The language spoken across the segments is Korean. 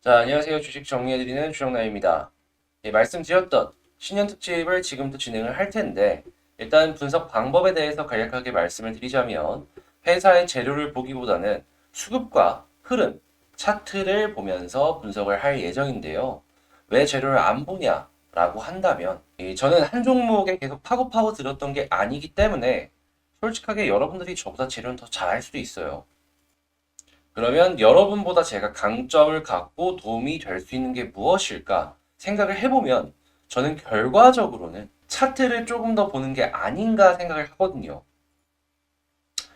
자, 안녕하세요. 주식 정리해드리는 주정남입니다. 예, 말씀드렸던 신년 특집을 지금부터 진행을 할 텐데, 일단 분석 방법에 대해서 간략하게 말씀을 드리자면, 회사의 재료를 보기보다는 수급과 흐름, 차트를 보면서 분석을 할 예정인데요. 왜 재료를 안 보냐라고 한다면, 예, 저는 한 종목에 계속 파고 파고 들었던 게 아니기 때문에, 솔직하게 여러분들이 저보다 재료는 더 잘할 수도 있어요. 그러면 여러분보다 제가 강점을 갖고 도움이 될 수 있는 게 무엇일까 생각을 해보면 저는 결과적으로는 차트를 조금 더 보는 게 아닌가 생각을 하거든요.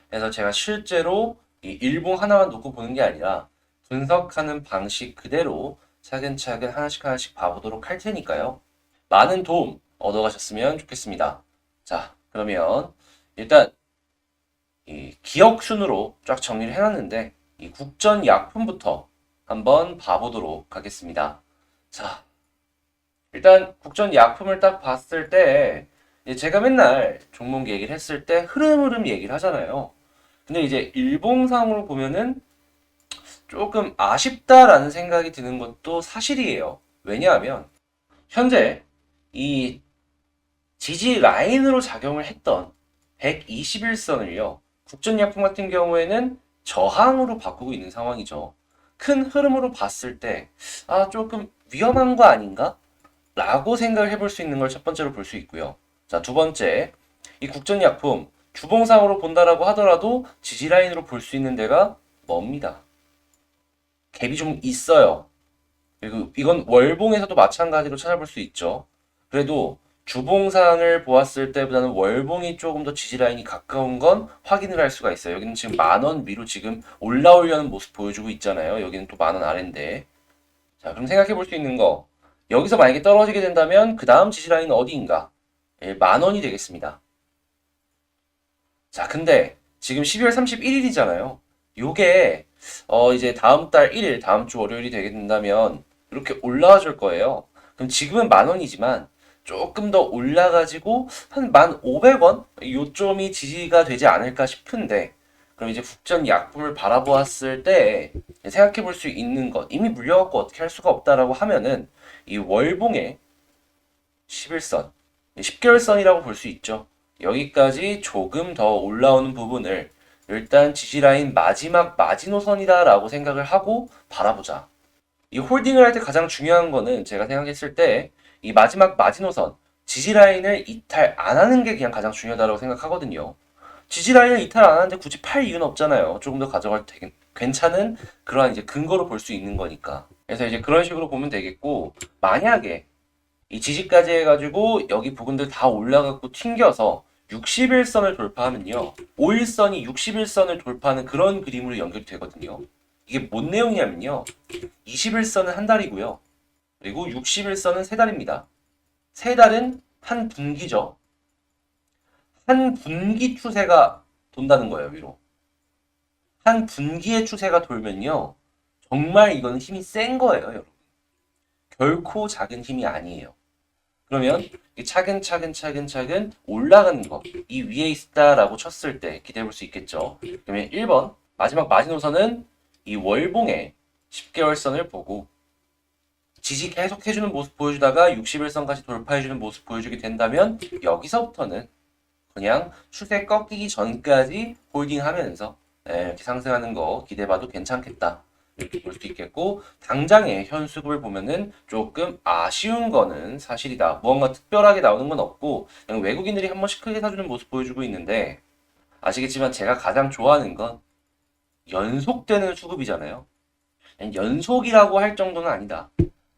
그래서 제가 실제로 이 일봉 하나만 놓고 보는 게 아니라 분석하는 방식 그대로 차근차근 하나씩 하나씩 봐보도록 할 테니까요. 많은 도움 얻어가셨으면 좋겠습니다. 자, 그러면 일단 이 기억 순으로 쫙 정리를 해놨는데 이 국전 약품부터 한번 봐보도록 하겠습니다. 자, 일단 국전 약품을 딱 봤을 때 제가 맨날 종목 얘기를 했을 때 흐름 흐름 얘기를 하잖아요. 근데 이제 일봉상으로 보면은 조금 아쉽다라는 생각이 드는 것도 사실이에요. 왜냐하면 현재 이 지지 라인으로 작용을 했던 121선을요. 국전약품 같은 경우에는 저항으로 바꾸고 있는 상황이죠. 큰 흐름으로 봤을 때, 아, 조금 위험한 거 아닌가? 라고 생각을 해볼 수 있는 걸 첫 번째로 볼 수 있고요. 자, 두 번째, 이 국전약품, 주봉상으로 본다라고 하더라도 지지라인으로 볼 수 있는 데가 멉니다. 갭이 좀 있어요. 그리고 이건 월봉에서도 마찬가지로 찾아볼 수 있죠. 그래도 주봉상을 보았을 때보다는 월봉이 조금 더 지지라인이 가까운 건 확인을 할 수가 있어요. 여기는 지금 만 원 위로 지금 올라오려는 모습 보여주고 있잖아요. 여기는 또 만 원 아래인데. 자, 그럼 생각해 볼 수 있는 거. 여기서 만약에 떨어지게 된다면 그 다음 지지라인은 어디인가? 예, 만 원이 되겠습니다. 자, 근데 지금 12월 31일이잖아요. 요게 어 이제 다음 달 1일, 다음 주 월요일이 되게 된다면 이렇게 올라와 줄 거예요. 그럼 지금은 만 원이지만 조금 더 올라가지고 한 1,500원? 요점이 지지가 되지 않을까 싶은데 그럼 이제 국전 약품을 바라보았을 때 생각해 볼 수 있는 것 이미 물려갖고 어떻게 할 수가 없다라고 하면은 이 월봉의 11선 10개월선이라고 볼 수 있죠. 여기까지 조금 더 올라오는 부분을 일단 지지라인 마지막 마지노선이다라고 생각을 하고 바라보자. 이 홀딩을 할 때 가장 중요한 거는 제가 생각했을 때 이 마지막 마지노선 지지라인을 이탈 안 하는 게 그냥 가장 중요하다고 생각하거든요. 지지라인을 이탈 안 하는데 굳이 팔 이유는 없잖아요. 조금 더 가져갈 때 괜찮은 그러한 이제 근거로 볼 수 있는 거니까. 그래서 이제 그런 식으로 보면 되겠고 만약에 이 지지까지 해가지고 여기 부분들 다 올라가고 튕겨서 61선을 돌파하면요. 5일선이 61선을 돌파하는 그런 그림으로 연결이 되거든요. 이게 뭔 내용이냐면요. 21선은 한 달이고요. 그리고 61선은 세 달입니다. 세 달은 한 분기죠. 한 분기 추세가 돈다는 거예요, 위로. 한 분기의 추세가 돌면요. 정말 이건 힘이 센 거예요, 여러분. 결코 작은 힘이 아니에요. 그러면 이 차근차근 차근차근 올라가는 거, 이 위에 있다라고 쳤을 때 기대해 볼 수 있겠죠. 그러면 1번, 마지막 마지노선은 이 월봉의 10개월 선을 보고 지지 계속 해주는 모습 보여주다가 61선까지 돌파해주는 모습 보여주게 된다면 여기서부터는 그냥 추세 꺾이기 전까지 홀딩하면서 네, 이렇게 상승하는 거 기대봐도 괜찮겠다. 이렇게 볼 수 있겠고 당장의 현수급을 보면은 조금 아쉬운 거는 사실이다. 무언가 특별하게 나오는 건 없고 그냥 외국인들이 한 번씩 크게 사주는 모습 보여주고 있는데 아시겠지만 제가 가장 좋아하는 건 연속되는 수급이잖아요. 연속이라고 할 정도는 아니다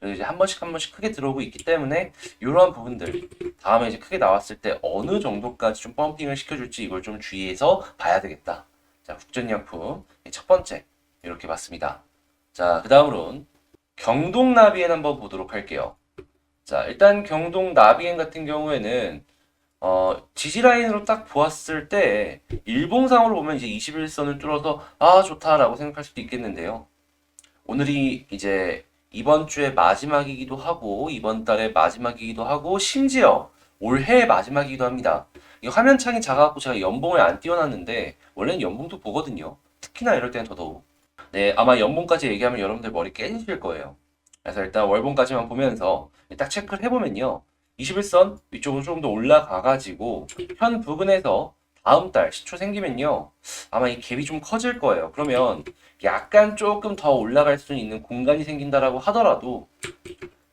그래서 이제 한 번씩 한 번씩 크게 들어오고 있기 때문에 이러한 부분들 다음에 이제 크게 나왔을 때 어느 정도까지 좀 펌핑을 시켜줄지 이걸 좀 주의해서 봐야 되겠다. 자, 국전약품 첫 번째 이렇게 봤습니다. 자, 그 다음으로는 경동나비엔 한번 보도록 할게요. 자, 일단 경동나비엔 같은 경우에는 어, 지지라인으로 딱 보았을 때 일봉상으로 보면 이제 21선을 뚫어서 아 좋다라고 생각할 수도 있겠는데요. 오늘이 이제 이번 주의 마지막이기도 하고 이번 달의 마지막이기도 하고 심지어 올해의 마지막이기도 합니다. 이 화면창이 작아갖고 제가 연봉을 안 띄워놨는데 원래는 연봉도 보거든요. 특히나 이럴 때는 더더욱. 네, 아마 연봉까지 얘기하면 여러분들 머리 깨지실 거예요. 그래서 일단 월봉까지만 보면서 딱 체크를 해보면요. 21선 위쪽으로 조금 더 올라가가지고 현 부근에서 다음 달 시초 생기면요. 아마 이 갭이 좀 커질 거예요. 그러면 약간 조금 더 올라갈 수 있는 공간이 생긴다라고 하더라도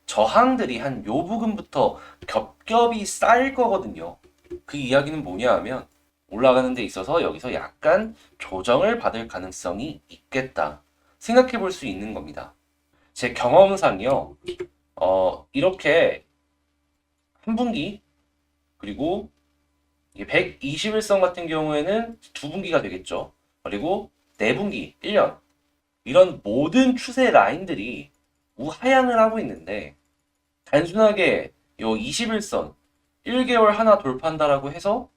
저항들이 한 요 부근부터 겹겹이 쌓일 거거든요. 그 이야기는 뭐냐 하면 올라가는 데 있어서 여기서 약간 조정을 받을 가능성이 있겠다. 생각해 볼 수 있는 겁니다. 제 경험상이요. 어, 이렇게 한 분기 그리고 121선 같은 경우에는 두 분기가 되겠죠. 그리고 네 분기, 1년. 이런 모든 추세 라인들이 우하향을 하고 있는데 단순하게 요 21선 1개월 하나 돌파한다라고 해서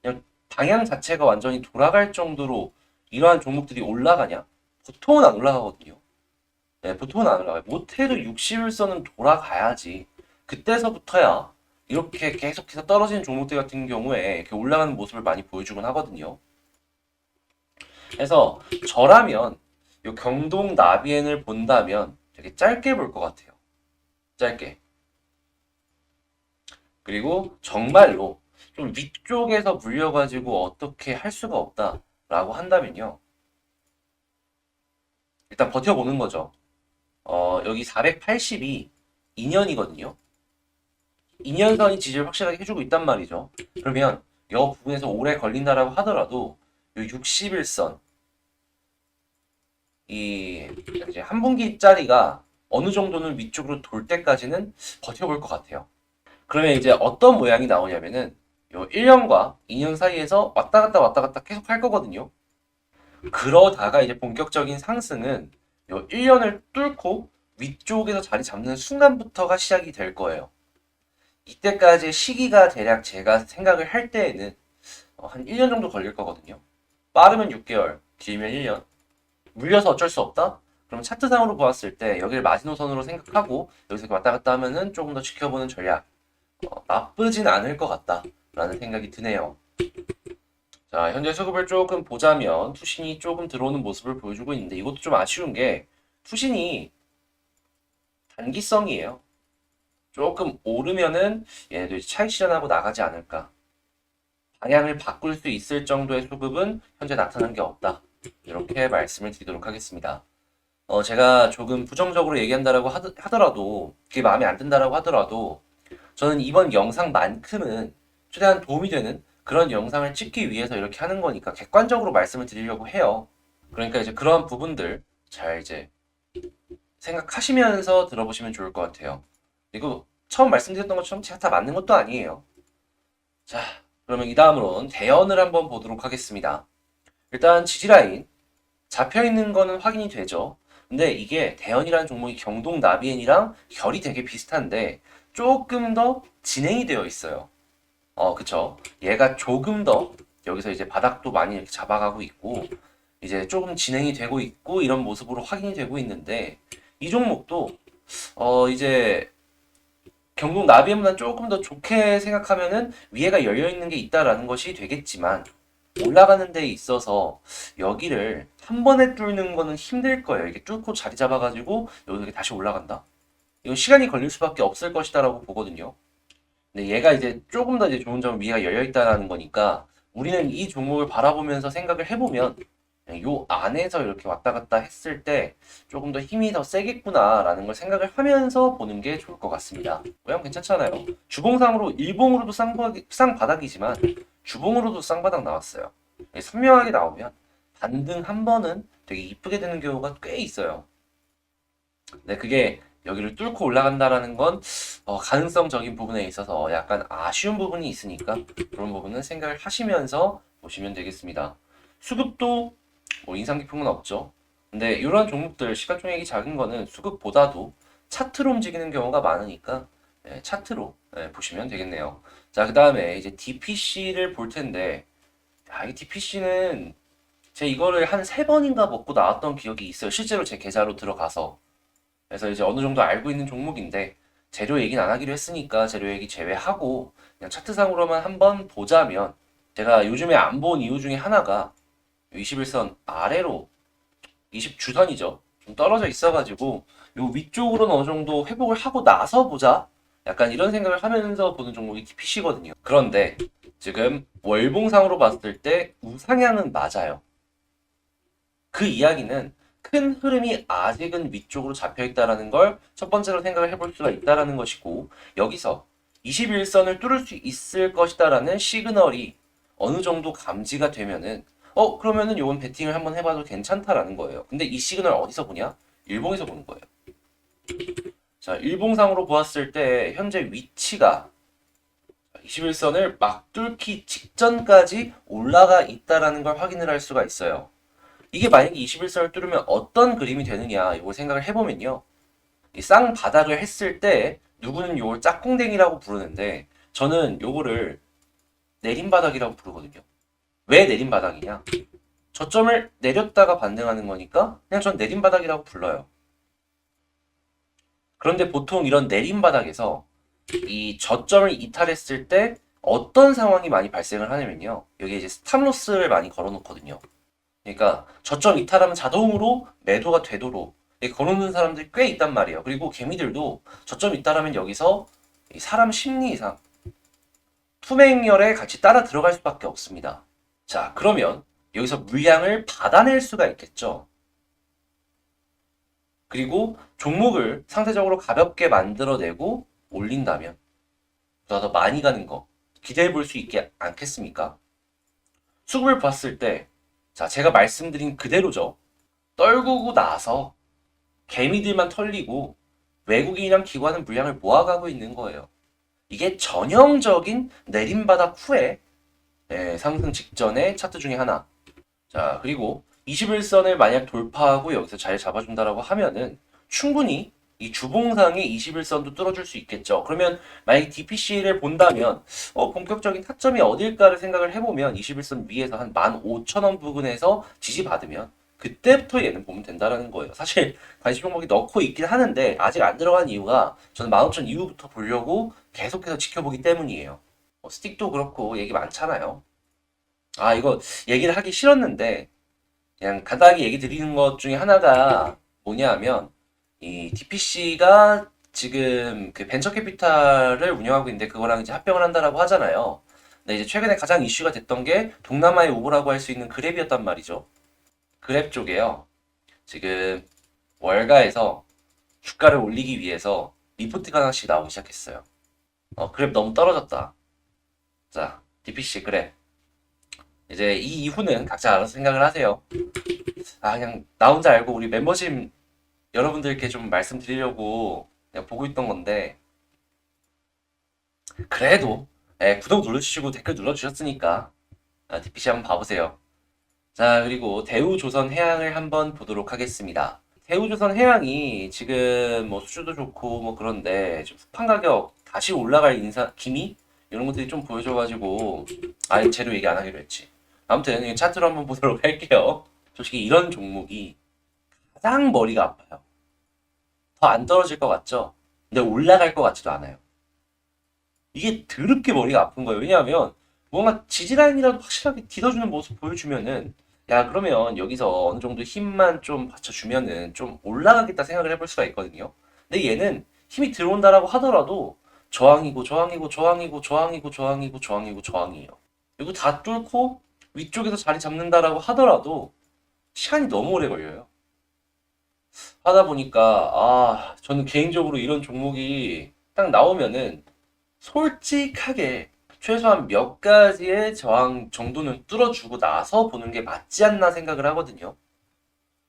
그냥 방향 자체가 완전히 돌아갈 정도로 이러한 종목들이 올라가냐? 보통은 안 올라가거든요. 네, 보통은 안 올라가요. 모테르 61선은 돌아가야지. 그때서부터야 이렇게 계속해서 떨어지는 종목들 같은 경우에 이렇게 올라가는 모습을 많이 보여주곤 하거든요. 그래서 저라면 이 경동 나비엔을 본다면 되게 짧게 볼 것 같아요. 짧게. 그리고 정말로 좀 위쪽에서 물려가지고 어떻게 할 수가 없다라고 한다면요. 일단 버텨보는 거죠. 어, 여기 480이 2년이거든요. 2년선이 지지를 확실하게 해주고 있단 말이죠. 그러면 이 부분에서 오래 걸린다라고 하더라도 이 61선 이 이제 한 분기짜리가 어느 정도는 위쪽으로 돌 때까지는 버텨볼 것 같아요. 그러면 이제 어떤 모양이 나오냐면은 요 1년과 2년 사이에서 왔다 갔다 왔다 갔다 계속 할 거거든요. 그러다가 이제 본격적인 상승은 요 1년을 뚫고 위쪽에서 자리 잡는 순간부터가 시작이 될 거예요. 이때까지 시기가 대략 제가 생각을 할 때에는 어, 한 1년 정도 걸릴 거거든요. 빠르면 6개월, 길면 1년. 물려서 어쩔 수 없다? 그럼 차트상으로 보았을 때 여기를 마지노선으로 생각하고 여기서 왔다 갔다 하면은 조금 더 지켜보는 전략. 어, 나쁘진 않을 것 같다라는 생각이 드네요. 자, 현재 수급을 조금 보자면 투신이 조금 들어오는 모습을 보여주고 있는데 이것도 좀 아쉬운 게 투신이 단기성이에요. 조금 오르면은 얘네도 차익 실현하고 나가지 않을까. 방향을 바꿀 수 있을 정도의 수급은 현재 나타난 게 없다. 이렇게 말씀을 드리도록 하겠습니다. 어, 제가 조금 부정적으로 얘기한다라고 하더, 하더라도, 그게 마음에 안 든다라고 하더라도, 저는 이번 영상만큼은 최대한 도움이 되는 그런 영상을 찍기 위해서 이렇게 하는 거니까 객관적으로 말씀을 드리려고 해요. 그러니까 이제 그런 부분들 잘 이제 생각하시면서 들어보시면 좋을 것 같아요. 그리고 처음 말씀드렸던 것처럼 제가 다 맞는 것도 아니에요. 자, 그러면 이 다음으로는 대연을 한번 보도록 하겠습니다. 일단 지지라인 잡혀 있는 거는 확인이 되죠. 근데 이게 대연이라는 종목이 경동 나비엔이랑 결이 되게 비슷한데 조금 더 진행이 되어 있어요. 어, 그쵸. 얘가 조금 더 여기서 이제 바닥도 많이 이렇게 잡아가고 있고 이제 조금 진행이 되고 있고 이런 모습으로 확인이 되고 있는데 이 종목도 어 이제 경동 나비엔보다 조금 더 좋게 생각하면은 위에가 열려 있는 게 있다라는 것이 되겠지만 올라가는 데 있어서 여기를 한 번에 뚫는 거는 힘들 거예요. 이게 뚫고 자리 잡아가지고 여기 다시 올라간다. 이건 시간이 걸릴 수밖에 없을 것이다라고 보거든요. 근데 얘가 이제 조금 더 이제 좋은 점은 위가 열려 있다라는 거니까 우리는 이 종목을 바라보면서 생각을 해보면 요 안에서 이렇게 왔다 갔다 했을 때 조금 더 힘이 더 세겠구나라는 걸 생각을 하면서 보는 게 좋을 것 같습니다. 모양 괜찮잖아요. 주봉상으로 일봉으로도 쌍바닥, 쌍바닥이지만 주봉으로도 쌍바닥 나왔어요. 선명하게 나오면 반등 한 번은 되게 이쁘게 되는 경우가 꽤 있어요. 네, 그게 여기를 뚫고 올라간다라는 건 어, 가능성적인 부분에 있어서 약간 아쉬운 부분이 있으니까 그런 부분은 생각을 하시면서 보시면 되겠습니다. 수급도 뭐 인상 건 없죠. 근데 이런 종목들 시가총액이 작은 거는 수급보다도 차트로 움직이는 경우가 많으니까 네, 차트로 네, 보시면 되겠네요. 자, 그 다음에 이제 DPC를 볼 텐데, 아, 이 DPC는 제 이거를 한 세 번인가 먹고 나왔던 기억이 있어요. 실제로 제 계좌로 들어가서. 그래서 이제 어느 정도 알고 있는 종목인데, 재료 얘기는 안 하기로 했으니까 재료 얘기 제외하고, 그냥 차트상으로만 한번 보자면, 제가 요즘에 안 본 이유 중에 하나가 21선 아래로 20 주선이죠. 좀 떨어져 있어가지고 요 위쪽으로는 어느 정도 회복을 하고 나서 보자. 약간 이런 생각을 하면서 보는 종목이 TPC거든요. 그런데 지금 월봉상으로 봤을 때 우상향은 맞아요. 그 이야기는 큰 흐름이 아직은 위쪽으로 잡혀 있다라는 걸 첫 번째로 생각을 해볼 수가 있다라는 것이고 여기서 21선을 뚫을 수 있을 것이다라는 시그널이 어느 정도 감지가 되면은 어 그러면은 요건 베팅을 한번 해봐도 괜찮다라는 거예요. 근데 이 시그널 어디서 보냐? 일봉에서 보는 거예요. 자 일봉상으로 보았을 때 현재 위치가 21선을 막 뚫기 직전까지 올라가 있다라는 걸 확인을 할 수가 있어요. 이게 만약에 21선을 뚫으면 어떤 그림이 되느냐 이걸 생각을 해보면요. 이 쌍바닥을 했을 때 누구는 요걸 짝꿍댕이라고 부르는데 저는 요거를 내림바닥이라고 부르거든요. 왜 내림바닥이냐? 저점을 내렸다가 반등하는 거니까 그냥 전 내림바닥이라고 불러요. 그런데 보통 이런 내림바닥에서 이 저점을 이탈했을 때 어떤 상황이 많이 발생을 하냐면요. 여기 이제 스탑로스를 많이 걸어 놓거든요. 그러니까 저점 이탈하면 자동으로 매도가 되도록 걸어놓는 사람들이 꽤 있단 말이에요. 그리고 개미들도 저점 이탈하면 여기서 이 사람 심리 이상 투명열에 같이 따라 들어갈 수밖에 없습니다. 자, 그러면 여기서 물량을 받아낼 수가 있겠죠. 그리고 종목을 상대적으로 가볍게 만들어내고 올린다면 보다 더 많이 가는 거 기대해 볼 수 있지 않겠습니까? 수급을 봤을 때, 자, 제가 말씀드린 그대로죠. 떨구고 나서 개미들만 털리고 외국인이랑 기관은 물량을 모아가고 있는 거예요. 이게 전형적인 내림바닥 후에 예, 상승 직전의 차트 중에 하나. 자, 그리고 21선을 만약 돌파하고 여기서 잘 잡아준다라고 하면은 충분히 이 주봉상의 21선도 뚫어줄 수 있겠죠. 그러면 만약 DPC를 본다면 어, 본격적인 타점이 어딜까를 생각을 해보면 21선 위에서 한 15,000원 부근에서 지지받으면 그때부터 얘는 보면 된다라는 거예요. 사실 관심 종목이 넣고 있긴 하는데 아직 안 들어간 이유가 저는 15,000 이후부터 보려고 계속해서 지켜보기 때문이에요. 어, 스틱도 그렇고 얘기 많잖아요. 아 이거 얘기를 하기 싫었는데 그냥 간단하게 얘기 드리는 것 중에 하나가 뭐냐면 이 DPC가 지금 그 벤처 캐피탈을 운영하고 있는데 그거랑 이제 합병을 한다라고 하잖아요. 근데 이제 최근에 가장 이슈가 됐던 게 동남아의 오보라고 할 수 있는 그랩이었단 말이죠. 그랩 쪽에요. 지금 월가에서 주가를 올리기 위해서 리포트가 하나씩 나오기 시작했어요. 어, 그랩 너무 떨어졌다. 자, DPC 그랩. 이제 이 이후는 각자 알아서 생각을 하세요. 아, 그냥 나 혼자 알고 우리 멤버십 여러분들께 좀 말씀드리려고 그냥 보고 있던 건데, 그래도, 예, 구독 눌러주시고 댓글 눌러주셨으니까, 아, DPC 한번 봐보세요. 자, 그리고 대우조선 해양을 한번 보도록 하겠습니다. 대우조선 해양이 지금 뭐 수주도 좋고 뭐 그런데 좀 수판 가격 다시 올라갈 인사, 기미? 이런 것들이 좀 보여줘가지고, 아예 재료 얘기 안 하기로 했지. 아무튼 이 차트로 한번 보도록 할게요. 솔직히 이런 종목이 가장 머리가 아파요. 더 안 떨어질 것 같죠? 근데 올라갈 것 같지도 않아요. 이게 더럽게 머리가 아픈 거예요. 왜냐하면 뭔가 지지라인이라도 확실하게 뒤져주는 모습 보여주면은 야 그러면 여기서 어느 정도 힘만 좀 받쳐주면은 좀 올라가겠다 생각을 해볼 수가 있거든요. 근데 얘는 힘이 들어온다라고 하더라도 저항이고 저항이고 저항이고 저항이고 저항이고 저항이고 저항이에요. 이거 다 뚫고 위쪽에서 자리 잡는다라고 하더라도 시간이 너무 오래 걸려요. 하다 보니까 아 저는 개인적으로 이런 종목이 딱 나오면은 솔직하게 최소한 몇 가지의 저항 정도는 뚫어주고 나서 보는 게 맞지 않나 생각을 하거든요.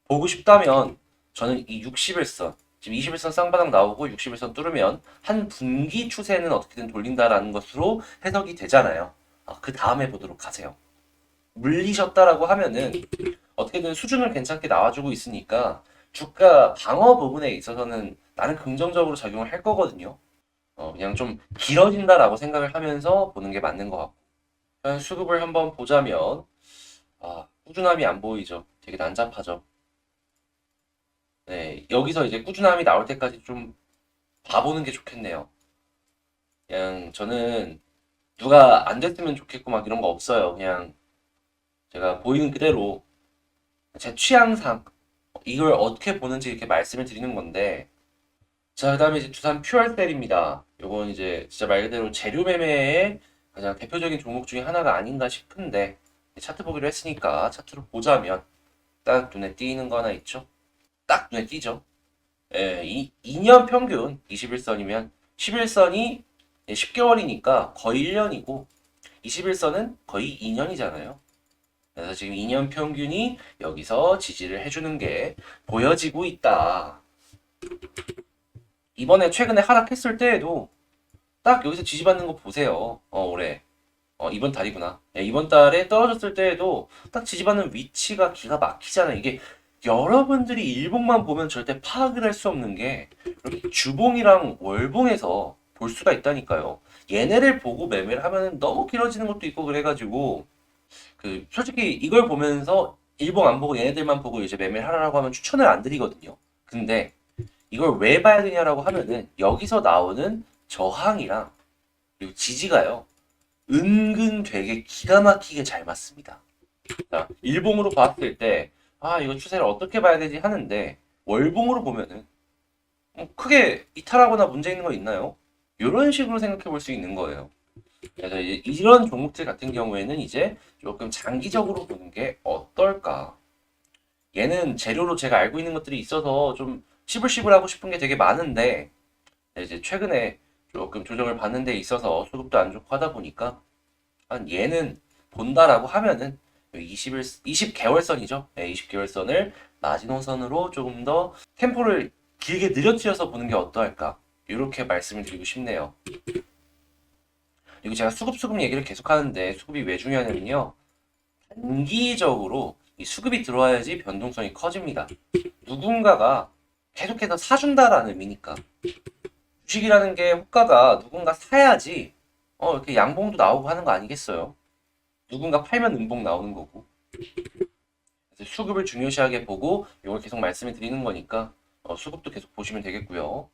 보고 싶다면 저는 이 61선, 지금 21선 쌍바닥 나오고 61선 뚫으면 한 분기 추세는 어떻게든 돌린다라는 것으로 해석이 되잖아요. 아, 그 다음에 보도록 하세요. 물리셨다라고 하면은 어떻게든 수준을 괜찮게 나와주고 있으니까 주가 방어 부분에 있어서는 나는 긍정적으로 작용을 할 거거든요. 어, 그냥 좀 길어진다라고 생각을 하면서 보는 게 맞는 것 같고. 그냥 수급을 한번 보자면, 아, 꾸준함이 안 보이죠. 되게 난잡하죠. 네, 여기서 이제 꾸준함이 나올 때까지 좀 봐보는 게 좋겠네요. 그냥 저는 누가 안 됐으면 좋겠고 막 이런 거 없어요. 그냥 제가 보이는 그대로 제 취향상 이걸 어떻게 보는지 이렇게 말씀을 드리는 건데 자, 그다음에 이제 두산 퓨얼셀입니다. 요건 이제 진짜 말 그대로 재료 매매의 가장 대표적인 종목 중에 하나가 아닌가 싶은데 차트 보기로 했으니까 차트로 보자면 딱 눈에 띄는 거 하나 있죠? 딱 눈에 띄죠? 예, 이 2년 평균 21선이면 11선이 10개월이니까 거의 1년이고 21선은 거의 2년이잖아요. 그래서 지금 2년 평균이 여기서 지지를 해주는 게 보여지고 있다. 이번에 최근에 하락했을 때에도 딱 여기서 지지받는 거 보세요. 어, 올해. 어, 이번 달이구나. 예, 이번 달에 떨어졌을 때에도 딱 지지받는 위치가 기가 막히잖아요. 이게 여러분들이 일봉만 보면 절대 파악을 할 수 없는 게 이렇게 주봉이랑 월봉에서 볼 수가 있다니까요. 얘네를 보고 매매를 하면은 너무 길어지는 것도 있고 그래가지고 그 솔직히 이걸 보면서 일봉 안 보고 얘네들만 보고 이제 매매를 하라고 하면 추천을 안 드리거든요. 근데 이걸 왜 봐야 되냐라고 하면은 여기서 나오는 저항이랑 그리고 지지가요. 은근 되게 기가 막히게 잘 맞습니다. 자, 일봉으로 봤을 때, 아, 이거 추세를 어떻게 봐야 되지 하는데, 월봉으로 보면은, 어, 크게 이탈하거나 문제 있는 거 있나요? 이런 식으로 생각해 볼 수 있는 거예요. 그래서 이런 종목들 같은 경우에는 이제 조금 장기적으로 보는 게 어떨까? 얘는 재료로 제가 알고 있는 것들이 있어서 좀 시불시불하고 싶은 게 되게 많은데, 이제 최근에 조금 조정을 받는 데 있어서 수급도 안 좋고 하다 보니까 한 얘는 본다라고 하면은 21, 20개월선이죠. 네, 20개월선을 마지노선으로 조금 더 템포를 길게 느려뜨려서 보는 게 어떠할까? 이렇게 말씀을 드리고 싶네요. 그리고 제가 수급 수급 얘기를 계속 하는데 수급이 왜 중요하냐면요. 단기적으로 이 수급이 들어와야지 변동성이 커집니다. 누군가가 계속해서 사준다라는 의미니까. 주식이라는 게 호가가 누군가 사야지 어 이렇게 양봉도 나오고 하는 거 아니겠어요? 누군가 팔면 음봉 나오는 거고. 수급을 중요시하게 보고 이걸 계속 말씀을 드리는 거니까 어, 수급도 계속 보시면 되겠고요.